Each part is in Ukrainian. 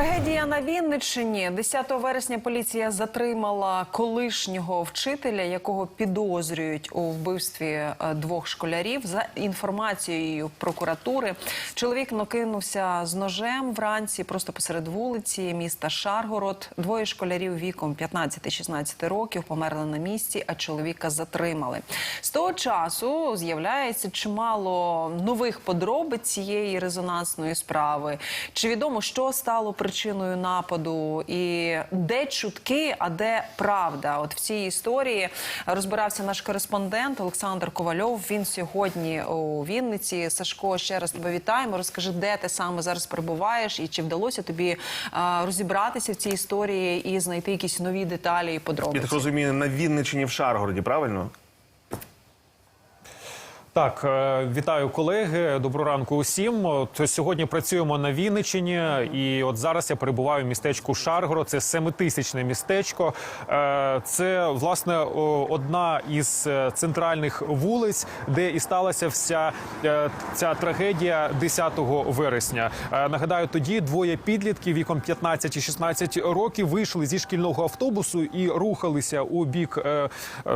Трагедія на Вінниччині. 10 вересня поліція затримала колишнього вчителя, якого підозрюють у вбивстві е, двох школярів. За інформацією прокуратури, чоловік накинувся з ножем вранці просто посеред вулиці міста Шаргород. Двоє школярів віком 15-16 років померли на місці, а чоловіка затримали. З того часу з'являється чимало нових подробиць цієї резонансної справи. Чи відомо, що стало причиною нападу, і де чутки, а де правда? От в цій історії розбирався наш кореспондент Олександр Ковальов. Він сьогодні у Вінниці. Сашко, ще раз тебе вітаємо. Розкажи, де ти саме зараз перебуваєш, і чи вдалося тобі розібратися в цій історії і знайти якісь нові деталі і Я так розумію, на Вінниччині в Шаргороді, правильно? Так, е, вітаю колеги. Доброго ранку усім. От сьогодні працюємо на Вінниччині, і от зараз я перебуваю в містечку Шаргород. Це семитисячне містечко. Е, Це власне одна із е, центральних вулиць, де і сталася вся ця трагедія 10 вересня. Нагадаю, тоді двоє підлітків віком 15 і 16 років вийшли зі шкільного автобусу і рухалися у бік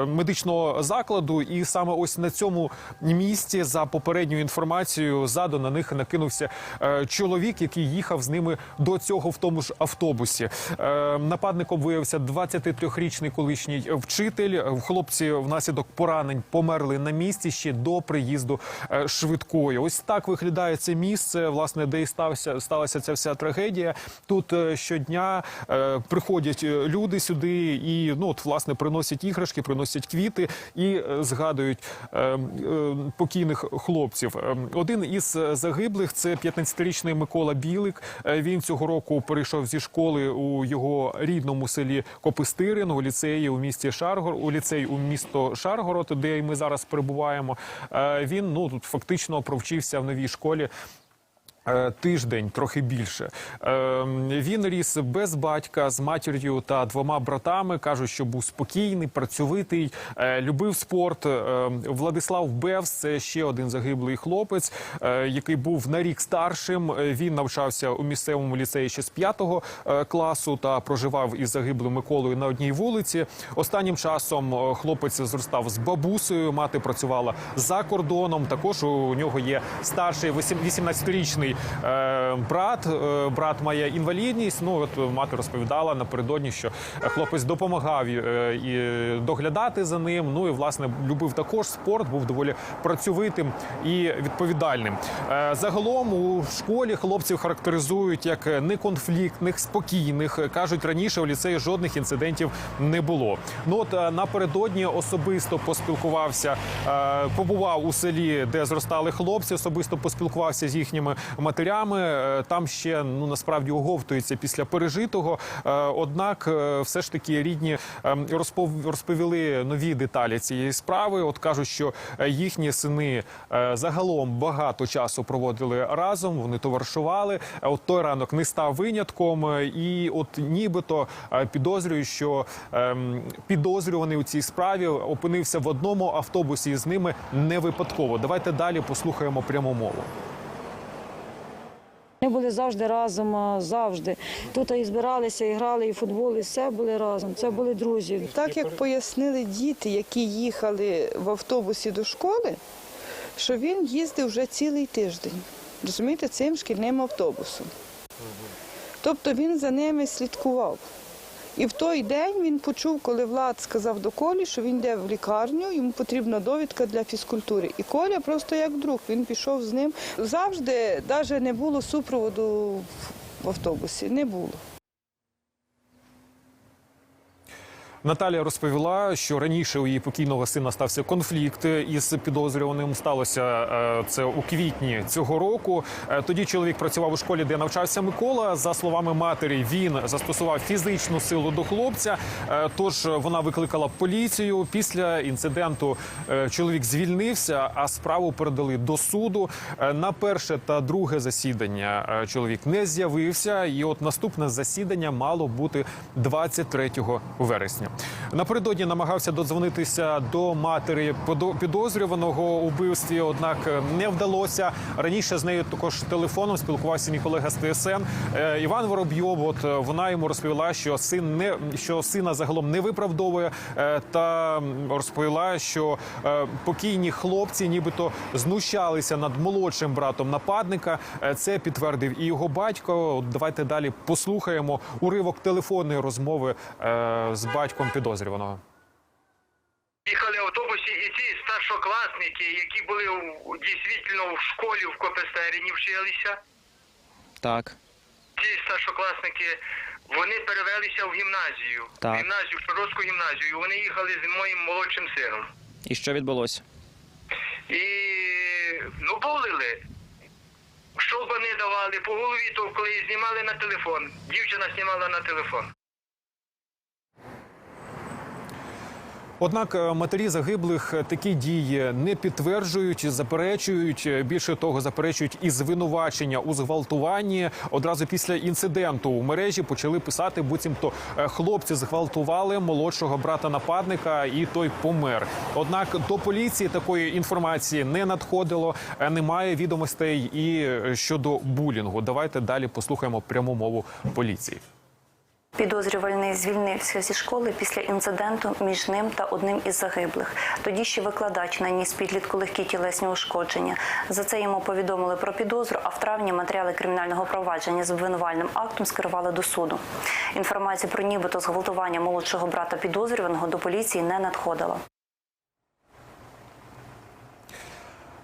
медичного закладу. І саме ось на цьому місці, за попередньою інформацією, ззаду на них накинувся е, чоловік, який їхав з ними до цього в тому ж автобусі. Е, Нападником виявився 23-річний колишній вчитель. Хлопці внаслідок поранень померли на місці ще до приїзду е, швидкої. Ось так виглядає це місце, власне, де і стався сталася ця вся трагедія. Тут щодня приходять люди сюди і ну от власне приносять іграшки, приносять квіти і згадують покійних хлопців. Е, Один із е, загиблих це 15-річний Микола Білик. Е, Він цього року перейшов зі школи у його рідному селі Копистирин у ліцеї у місті Шаргород, у ліцей у місто Шаргород, де ми зараз перебуваємо. Е, Він ну тут фактично провчився в новій школі. Е, Тиждень, трохи більше. Е, Він ріс без батька з матір'ю та двома братами. кажуть, що був спокійний, працьовитий, е, любив спорт. Е, Владислав Бевс це ще один загиблий хлопець, е, який був на рік старшим. Він навчався у місцевому ліцеї ще з п'ятого класу та проживав із загиблим Миколою на одній вулиці. Останнім часом хлопець зростав з бабусею. Мати працювала за кордоном. Також у нього є старший 18-річний е, брат. Е, Брат має інвалідність. Ну от мати розповідала напередодні, що хлопець допомагав е, і доглядати за ним. Ну і власне любив також спорт, був доволі працьовитим і відповідальним. Загалом у школі хлопців характеризують як неконфліктних, спокійних. кажуть раніше у ліцеї жодних інцидентів не було. Ну от напередодні особисто поспілкувався, побував у селі, де зростали хлопці. Особисто поспілкувався з їхніми матерями. Е, Там ще ну насправді оговтується після пережитого. Е, Однак, е, все ж таки рідні е, розповіли нові деталі цієї справи. От кажуть, що їхні сини загалом багато часу проводили разом. Вони товаришували. От той ранок не став винятком, і от нібито підозрюють, що ем, підозрюваний у цій справі опинився в одному автобусі з ними не випадково. Давайте далі послухаємо пряму мову. Ми були завжди разом, завжди. Тут і збиралися, і грали, і футбол, і все були разом. Це були друзі. Так як пояснили діти, які їхали в автобусі до школи, що він їздив вже цілий тиждень. Розумієте, цим шкільним автобусом. Тобто він за ними слідкував. І в той день він почув, коли Влад сказав до Колі, що він йде в лікарню, йому потрібна довідка для фізкультури. І Коля просто як друг, він пішов з ним. Завжди навіть не було супроводу в автобусі, не було. Наталія розповіла, що раніше у її покійного сина стався конфлікт із підозрюваним. Сталося е, це у квітні цього року. Е, Тоді чоловік працював у школі, де навчався Микола. За словами матері, він застосував фізичну силу до хлопця. Е, Тож вона викликала поліцію. Після інциденту чоловік звільнився, а справу передали до суду. На перше та друге засідання чоловік не з'явився. І от наступне засідання мало бути 23 вересня. Напередодні намагався додзвонитися до матері підозрюваного у вбивстві, однак е, не вдалося. Раніше з нею також телефоном спілкувався мій колега з ТСН Е, Іван Воробйов. От е, вона йому розповіла, що син не що сина загалом не виправдовує, та розповіла, що покійні хлопці, нібито знущалися над молодшим братом нападника. Це підтвердив і його батько. Давайте далі послухаємо уривок телефонної розмови з батьком підозрюваного. Їхали в автобусі і ці старшокласники, які були у- дійсно в школі в Копестеріні вчилися. Так, Ці старшокласники вони перевелися в гімназію. Так. В гімназію, в Широтську гімназію. І Вони їхали з моїм молодшим сином. і що відбулося? І ну булили. Що не давали, по голові товкли і знімали на телефон. Дівчина знімала на телефон. Однак е, матері загиблих е, такі дії не підтверджують, заперечують. Е, Більше того, заперечують і звинувачення у зґвалтуванні. Одразу після інциденту у мережі почали писати, буцімто хлопці зґвалтували молодшого брата нападника, і той помер. Однак до поліції такої інформації не надходило. Немає відомостей і щодо булінгу. Давайте далі послухаємо пряму мову поліції. Підозрювальний звільнився зі школи після інциденту між ним та одним із загиблих. Тоді ще викладач наніс підлітку легкі тілесні ушкодження. За це йому повідомили про підозру. А в травні матеріали кримінального провадження з обвинувальним актом скерували до суду. Інформація про нібито зґвалтування молодшого брата підозрюваного до поліції не надходила.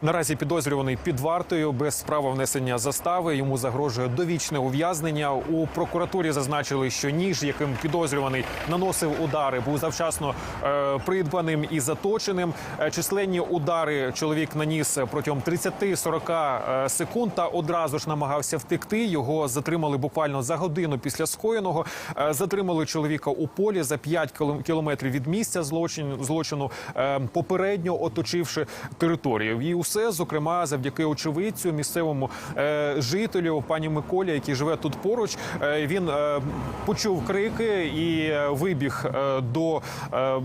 Наразі підозрюваний під вартою без права внесення застави. Йому загрожує довічне ув'язнення. У прокуратурі зазначили, що ніж, яким підозрюваний наносив удари, був завчасно е, придбаним і заточеним. Е, Численні удари чоловік наніс протягом 30-40 е, секунд та одразу ж намагався втекти. Його затримали буквально за годину після скоєного. Е, Затримали чоловіка у полі за 5 кілом- кілометрів від місця злочин, злочину, е, попередньо оточивши територію. І усе, зокрема, завдяки очевидцю, місцевому е, жителю, пані Миколі, який живе тут поруч. Е, він е, почув крики і е, вибіг е, до е, е,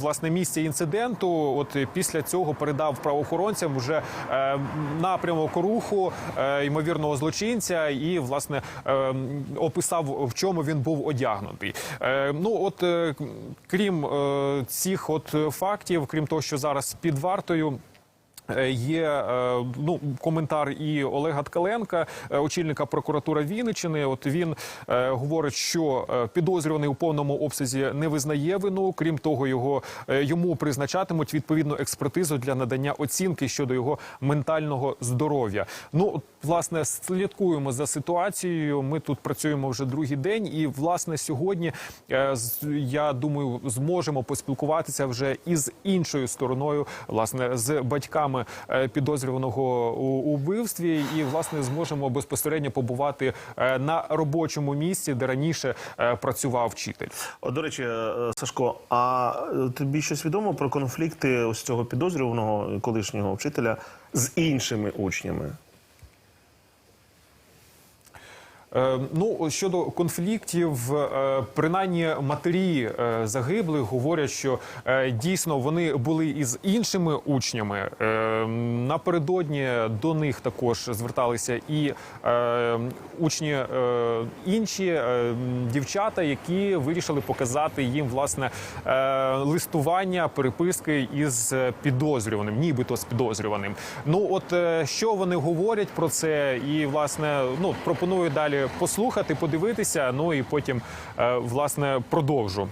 власне місця інциденту. От після цього передав правоохоронцям вже е, напрямок руху е, ймовірного злочинця, і власне е, описав в чому він був одягнутий. Е, ну от е, крім е, цих от фактів, крім того, що зараз під вартою. Е, Є е, ну коментар і Олега Ткаленка, е, очільника прокуратури Вінниччини. От він е, говорить, що підозрюваний у повному обсязі не визнає вину. Крім того, його йому призначатимуть відповідну експертизу для надання оцінки щодо його ментального здоров'я. Ну власне слідкуємо за ситуацією. Ми тут працюємо вже другий день, і власне сьогодні е, я думаю, зможемо поспілкуватися вже із іншою стороною, власне, з батьками е, підозрюваного у, вбивстві, і власне зможемо безпосередньо побувати е, на робочому місці, де раніше е, працював вчитель. До речі, Сашко, а тобі щось відомо про конфлікти ось цього підозрюваного колишнього вчителя з іншими учнями? Е, Ну щодо конфліктів, е, принаймні матері е, загиблих говорять, що е, дійсно вони були із іншими учнями. Е, Напередодні до них також зверталися і е, учні е, інші е, дівчата, які вирішили показати їм власне е, листування, переписки із підозрюваним, нібито з підозрюваним. Ну от е, що вони говорять про це, і власне ну пропоную далі послухати, подивитися. Ну і потім е, власне продовжу.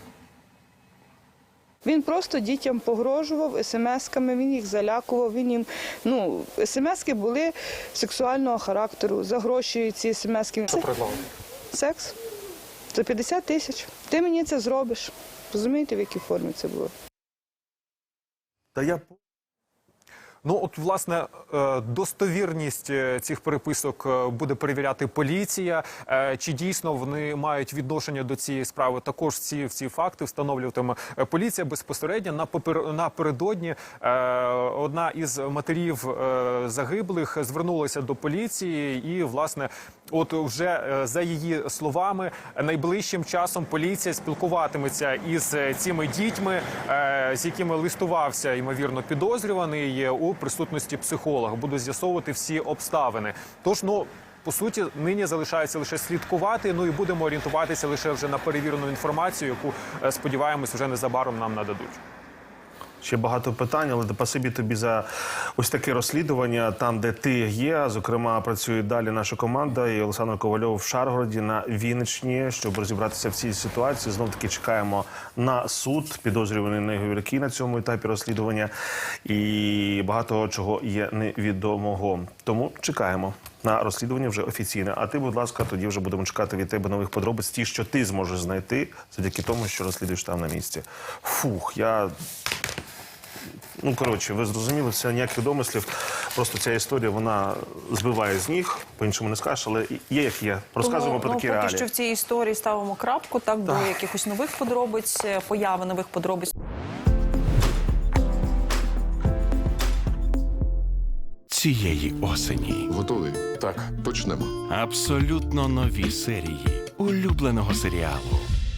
Він просто дітям погрожував смс-ками, він їх залякував. Він їм ну смс-ки були сексуального характеру. За гроші ці смс-ки. Це секс за 50 тисяч. Ти мені це зробиш. Розумієте, в якій формі це було? Та я Ну, от, власне, е, достовірність е, цих переписок е, буде перевіряти поліція. Чи дійсно вони мають відношення до цієї справи? Також ці, ці факти встановлюватиме поліція безпосередньо. Напопер- Напередодні е, одна із матерів загиблих звернулася до поліції, і, власне, от вже за її словами, найближчим часом поліція спілкуватиметься із цими дітьми, з якими листувався ймовірно підозрюваний е, у присутності психолога. Буде з'ясовувати всі обставини. Тож, ну. По суті, нині залишається лише слідкувати. Ну і будемо орієнтуватися лише вже на перевірену інформацію, яку е, сподіваємось, вже незабаром нам нададуть. Ще багато питань, але спасибі тобі за ось таке розслідування, там, де ти є. Зокрема, працює далі наша команда і Олександр Ковальов в Шаргороді на Вінниччині, щоб розібратися в цій ситуації. Знов таки чекаємо на суд. Підозрюваний неговірки на цьому етапі розслідування, і багато чого є невідомого. Тому чекаємо на розслідування вже офіційне. А ти, будь ласка, тоді вже будемо чекати від тебе нових подробиць, ті, що ти зможеш знайти, завдяки тому, що розслідуєш там на місці. Фух, я Ну, коротше, ви зрозуміли, це ніяких домислів. Просто ця історія вона збиває з ніг, по-іншому не скажеш, але є як є. Розказуємо про Тому, такі ну, поки що в цій історії ставимо крапку. Так до якихось нових подробиць, е, появи нових подробиць. цієї осені. Готовий? Так, почнемо. Абсолютно нові серії улюбленого серіалу